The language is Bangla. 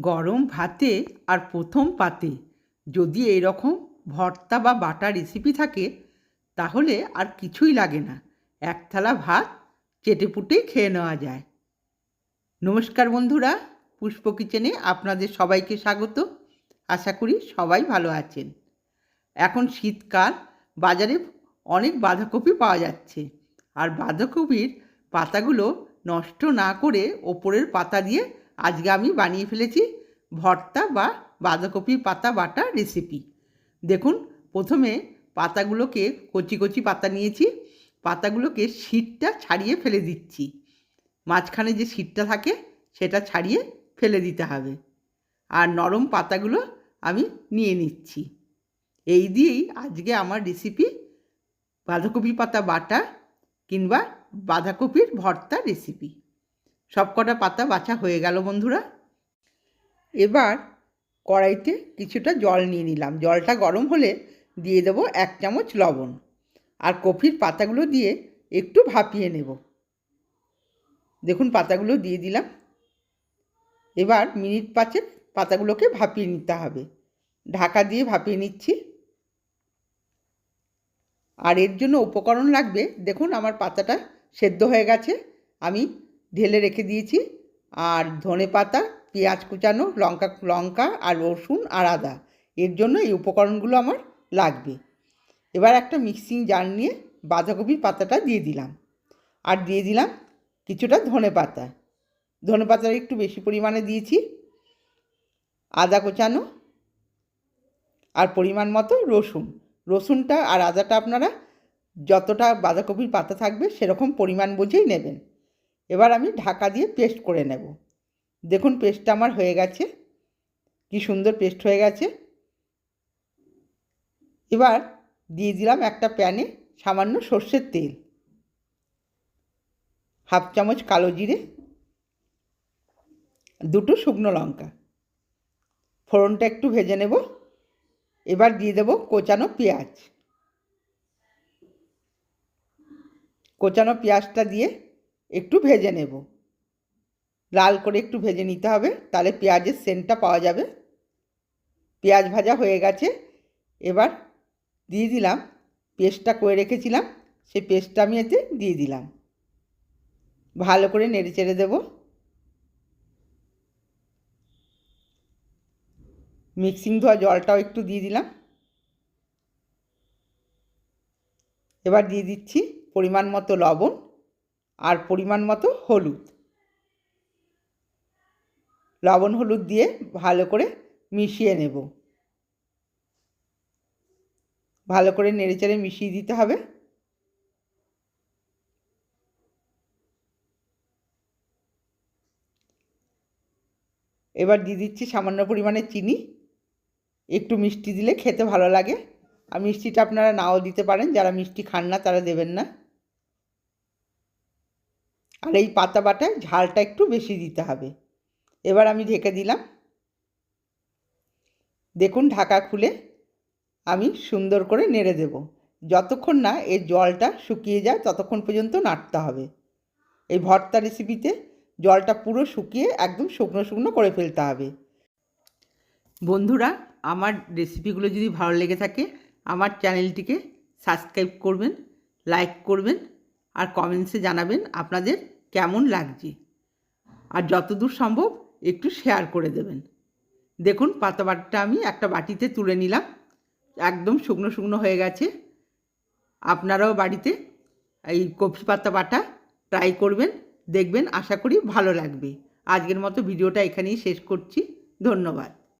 গরম ভাতে আর প্রথম পাতে। যদি এইরকম ভর্তা বা বাটা রেসিপি থাকে, তাহলে আর কিছুই লাগে না। এক থালা ভাত চেটেপুটেই খেয়ে নেওয়া যায়। নমস্কার বন্ধুরা, পুষ্প কিচেনে আপনাদের সবাইকে স্বাগত। আশা করি সবাই ভালো আছেন। এখন শীতকাল, বাজারে অনেক বাঁধাকপি পাওয়া যাচ্ছে। আর বাঁধাকপির পাতাগুলো নষ্ট না করে ওপরের পাতা দিয়ে আজকে আমি বানিয়ে ফেলেছি ভর্তা বা বাঁধাকপির পাতা, বাটা রেসিপি দেখুন, প্রথমে পাতাগুলোকে কচি কচি পাতা নিয়েছি। পাতাগুলোকে শীতটা ছাড়িয়ে ফেলে দিচ্ছি। মাঝখানে যে শীতটা থাকে, সেটা ছাড়িয়ে ফেলে দিতে হবে। আর নরম পাতাগুলো আমি নিয়ে নিচ্ছি। এই দিয়েই আজকে আমার রেসিপি বাঁধাকপি পাতা, বাটা কিংবা বাঁধাকপির ভর্তা রেসিপি সব কটা পাতা বাছা হয়ে গেল বন্ধুরা। এবার কড়াইতে কিছুটা জল নিয়ে নিলাম। জলটা গরম হলে দিয়ে দেব এক চামচ লবণ আর কফির পাতাগুলো দিয়ে একটু ভাপিয়ে নেব। দেখুন পাতাগুলো দিয়ে দিলাম। এবার মিনিট পাঁচেক পাতাগুলোকে ভাপিয়ে নিতে হবে। ঢাকা দিয়ে ভাপিয়ে নিচ্ছি। আর এর জন্য উপকরণ লাগবে। দেখুন আমার পাতাটা সেদ্ধ হয়ে গেছে। আমি ঢেলে রেখে দিয়েছি। আর ধনে পাতা, পেঁয়াজ কুচানো, লঙ্কা লঙ্কা আর রসুন আর আদা। এর জন্য এই উপকরণগুলো আমার লাগবে। এবার একটা মিক্সিং জার নিয়ে বাঁধাকপির পাতাটা দিয়ে দিলাম। আর দিয়ে দিলাম কিছুটা ধনে পাতা। ধনে পাতাটা একটু বেশি পরিমাণে দিয়েছি। আদা কোচানো আর পরিমাণ মতো রসুন। রসুনটা আর আদাটা আপনারা যতটা বাঁধাকপির পাতা থাকবে সেরকম পরিমাণ বুঝেই নেবেন। এবার আমি ঢাকা দিয়ে পেস্ট করে নেব। দেখুন পেস্টটা আমার হয়ে গেছে। কি সুন্দর পেস্ট হয়ে গেছে। এবার দিয়ে দিলাম একটা প্যানে সামান্য সর্ষের তেল। হাফ চামচ কালো জিরে। দুটো শুকনো লঙ্কা। ফোড়নটা একটু ভেজে নেব। এবার দিয়ে দেব কোচানো পেঁয়াজ। কোচানো পেঁয়াজটা দিয়ে একটু ভেজে নেব। লাল করে একটু ভেজে নিতে হবে, তাহলে পেঁয়াজের সেন্টটা পাওয়া যাবে। পেঁয়াজ ভাজা হয়ে গেছে, এবার দিয়ে দিলাম, পেস্টটা করে রেখেছিলাম, সেই পেস্টটা আমি এতে দিয়ে দিলাম। ভালো করে নেড়ে চেড়ে দেবো। মিক্সিং ধোয়া জলটাও একটু দিয়ে দিলাম। এবার দিয়ে দিচ্ছি পরিমাণ মতো লবণ। আর পরিমাণ মতো হলুদ। লবণ হলুদ দিয়ে ভালো করে মিশিয়ে নেব। ভালো করে নেড়েচেড়ে মিশিয়ে দিতে হবে। এবার দিয়ে দিচ্ছি সামান্য পরিমাণে চিনি। একটু মিষ্টি দিলে খেতে ভালো লাগে। আর মিষ্টিটা আপনারা নাও দিতে পারেন, যারা মিষ্টি খান না তারা দেবেন না। আর এই পাতা বাটায় ঝালটা একটু বেশি দিতে হবে। এবার আমি ঢেকে দিলাম। দেখুন ঢাকা খুলে আমি সুন্দর করে নেড়ে দেব। যতক্ষণ না এর জলটা শুকিয়ে যায় ততক্ষণ পর্যন্ত নাড়তে হবে। এই ভর্তা রেসিপিতে জলটা পুরো শুকিয়ে একদম শুকনো শুকনো করে ফেলতে হবে। বন্ধুরা, আমার রেসিপিগুলো যদি ভালো লেগে থাকে, আমার চ্যানেলটিকে সাবস্ক্রাইব করবেন লাইক করবেন, আর কমেন্টসে জানাবেন আপনাদের কেমন লাগছে? আর যতদূর সম্ভব একটু শেয়ার করে দেবেন। দেখুন, পাতা বাটিটা আমি একটা বাটিতে তুলে নিলাম। একদম শুকনো শুকনো হয়ে গেছে। আপনারাও বাড়িতে এই কফি পাতা বাটা ট্রাই করবেন, দেখবেন, আশা করি ভালো লাগবে। আজকের মতো ভিডিওটা এখানেই শেষ করছি। ধন্যবাদ।